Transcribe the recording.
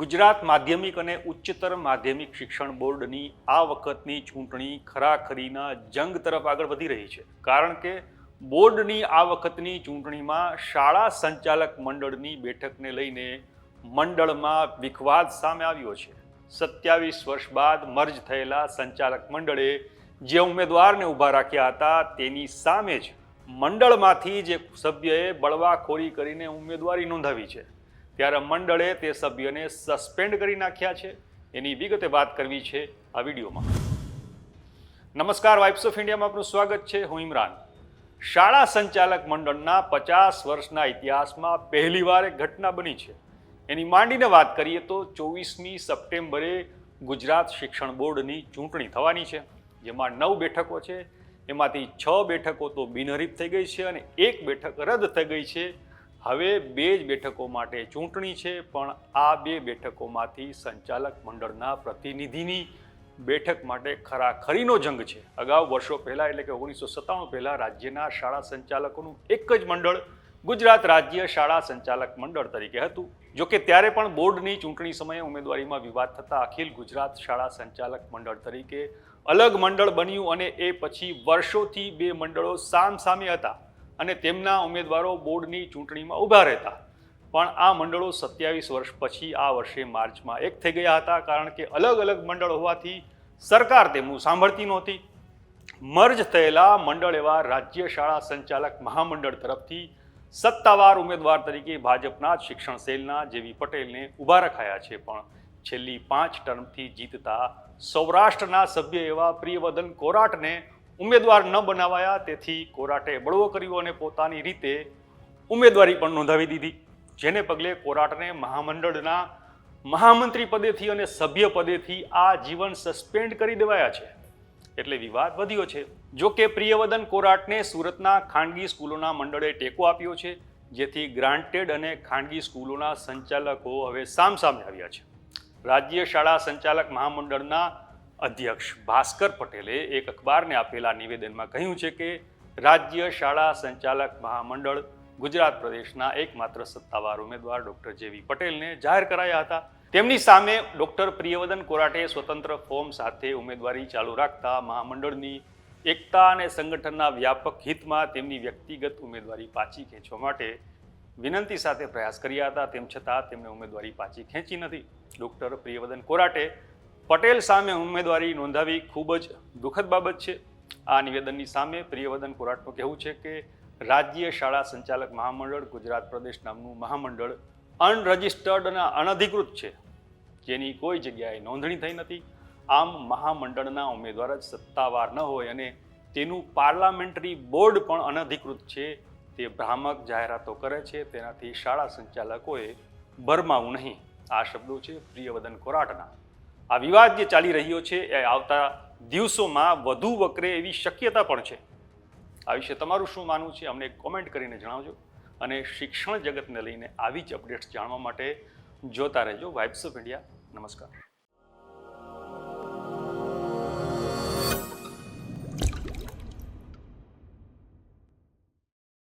ગુજરાત માધ્યમિક અને ઉચ્ચતર માધ્યમિક શિક્ષણ બોર્ડની આ વખતની ચૂંટણી ખરાખરીના જંગ તરફ આગળ વધી રહી છે. કારણ કે બોર્ડની આ વખતની ચૂંટણીમાં શાળા સંચાલક મંડળની બેઠકને લઈને મંડળમાં વિખવાદ સામે આવ્યો છે. સત્યાવીસ વર્ષ બાદ મર્જ થયેલા સંચાલક મંડળે જે ઉમેદવારને ઊભા રાખ્યા હતા તેની સામે જ મંડળમાંથી જે સભ્યએ બળવાખોરી કરીને ઉમેદવારી નોંધાવી છે. ત્યારે મંડળે તે સભ્યને સસ્પેન્ડ કરી નાખ્યા છે. એની વિગતે વાત કરવી છે આ વિડીયોમાં. નમસ્કાર વાઇફ્સ ઓફ ઇન્ડિયામાં આપનું સ્વાગત છે. હું ઇમરાન. શાળા સંચાલક મંડળના પચાસ વર્ષના ઇતિહાસમાં પહેલીવાર એક ઘટના બની છે. એની માંડીને વાત કરીએ તો ચોવીસમી સપ્ટેમ્બરે ગુજરાત શિક્ષણ બોર્ડની ચૂંટણી થવાની છે. જેમાં નવ બેઠકો છે. એમાંથી છ બેઠકો તો બિનહરીફ થઈ ગઈ છે અને એક બેઠક રદ થઈ ગઈ છે. હવે બે જ બેઠકો માટે ચૂંટણી છે, પણ આ બે બેઠકોમાંથી સંચાલક મંડળના પ્રતિનિધિની બેઠક માટે ખરાખરીનો જંગ છે. અગાઉ વર્ષો પહેલાં, એટલે કે ઓગણીસો સત્તાણું પહેલાં, રાજ્યના શાળા સંચાલકોનું એક જ મંડળ ગુજરાત રાજ્ય શાળા સંચાલક મંડળ તરીકે હતું. જો કે ત્યારે પણ બોર્ડની ચૂંટણી સમયે ઉમેદવારીમાં વિવાદ થતા અખિલ ગુજરાત શાળા સંચાલક મંડળ તરીકે અલગ મંડળ બન્યું અને એ પછી વર્ષોથી બે મંડળો સામ સામે હતા. અને તેમના ઉમેદવારો બોર્ડની ચૂંટણીમાં ઊભા રહેતા. પણ આ મંડળો સત્યાવીસ વર્ષ પછી આ વર્ષે માર્ચમાં એક થઈ ગયા હતા, કારણ કે અલગ અલગ મંડળ હોવાથી સરકાર તેમનું સાંભળતી નહોતી. મર્જ થયેલા મંડળ એવા રાજ્ય શાળા સંચાલક મહામંડળ તરફથી સત્તાવાર ઉમેદવાર તરીકે ભાજપના જ શિક્ષણ સેલના જેવી પટેલને ઊભા રખાયા છે, પણ છેલ્લી પાંચ ટર્મથી જીતતા સૌરાષ્ટ્રના સભ્ય એવા પ્રિયવદન કોરાટને ઉમેદવાર ન બનાવાયા, તેથી કોરાટે બળવો કર્યો અને પોતાની રીતે ઉમેદવારી પણ નોંધાવી દીધી. જેને પગલે કોરાટને મહામંડળના મહામંત્રી પદેથી અને સભ્ય પદેથી આ જીવન સસ્પેન્ડ કરી દેવાયા છે. એટલે વિવાદ વધ્યો છે. જો કે પ્રિયવદન કોરાટને સુરતના ખાનગી સ્કૂલોના મંડળે ટેકો આપ્યો છે, જેથી ગ્રાન્ટેડ અને ખાનગી સ્કૂલોના સંચાલકો હવે સામસામે આવ્યા છે. રાજ્ય શાળા સંચાલક મહામંડળના અધ્યક્ષ ભાસ્કર પટેલે એક અખબારને આપેલા નિવેદનમાં કહ્યું છે કે રાજ્ય શાળા સંચાલક મહામંડળ ગુજરાત પ્રદેશના એકમાત્ર સત્તાવાર ઉમેદવાર ડોક્ટર જેવી પટેલને જાહેર કરાયા હતા. તેમની સામે ડોક્ટર પ્રિયવદન કોરાટે સ્વતંત્ર ફોર્મ સાથે ઉમેદવારી ચાલુ રાખતા મહામંડળની એકતા અને સંગઠનના વ્યાપક હિતમાં તેમની વ્યક્તિગત ઉમેદવારી પાછી ખેંચવા માટે વિનંતી સાથે પ્રયાસ કર્યા હતા. તેમ છતાં તેમણે ઉમેદવારી પાછી ખેંચી નથી. ડૉક્ટર પ્રિયવદન કોરાટે પટેલ સામે ઉમેદવારી નોંધાવી ખૂબ જ દુઃખદ બાબત છે. આ નિવેદનની સામે પ્રિયવદન કોરાટનું કહેવું છે કે રાજ્ય શાળા સંચાલક મહામંડળ ગુજરાત પ્રદેશ નામનું મહામંડળ અનરજિસ્ટર્ડ અને અનધિકૃત છે. જેની કોઈ જગ્યાએ નોંધણી થઈ નથી. આમ મહામંડળના ઉમેદવાર જ સત્તાવાર ન હોય અને તેનું પાર્લામેન્ટરી બોર્ડ પણ અનધિકૃત છે. તે ભ્રામક જાહેરાતો કરે છે. તેનાથી શાળા સંચાલકોએ ભરમાવું નહીં. આ શબ્દો છે પ્રિયવદન કોરાટના. આ વિવાદ જે ચાલી રહ્યો છે એ આવતા દિવસોમાં વધુ વકરે એવી શક્યતા પણ છે. આ વિશે તમારું શું માનવું છે અમને કોમેન્ટ કરીને જણાવજો અને શિક્ષણ જગતને લઈને આવી જ અપડેટ્સ જાણવા માટે જોતા રહેજો વાઇબ્સ ઓફ ઇન્ડિયા નમસ્કાર.